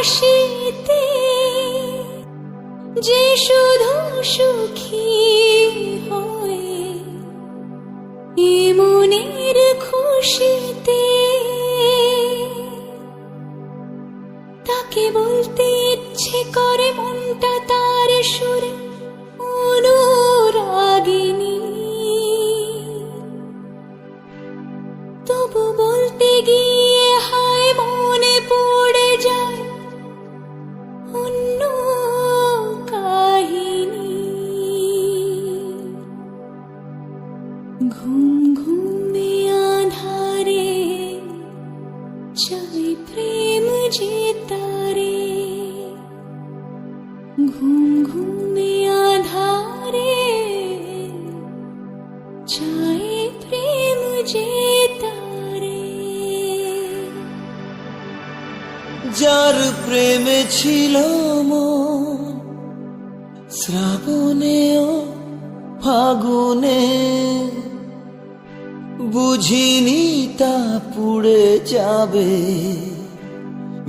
হাসিতে যে শুধু সুখী হয়ে মনের খুশিতে ঘুম ঘুমে চাই প্রেম তারে। যার প্রেমে ছিল মন, শ্রাবণেও ফাগুনে। বুঝিনি তা পুড়ে যাবে।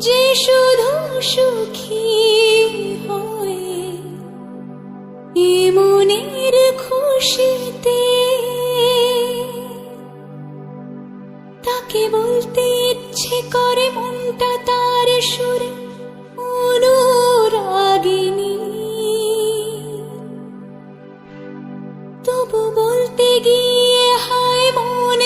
যে শুধু সুখী হয়ে এ খুশিতে তাকে বলতে ইচ্ছে করে মনটা তার সুরে অনুরাগিনী। তবু বলতে গিয়ে হায় মনে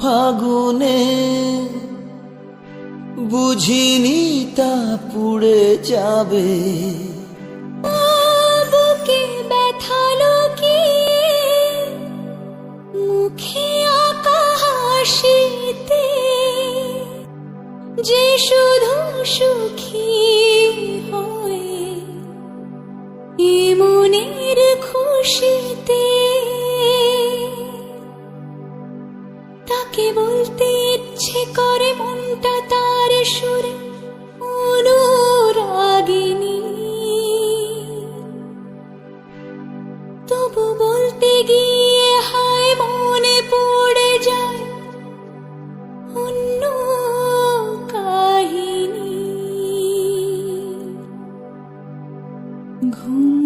ফাগুনে বুঝিনি তা পুড়ে যাবে। যে শুধু সুখী হয়ে মনের খুশিতে তাকে বলতে ইচ্ছে করে মনটা তার সুরে অনুরাগিনী। তবু বলতে গিয়ে হায় মনে পড়ে যায় অন্য কাহিনী। ঘুম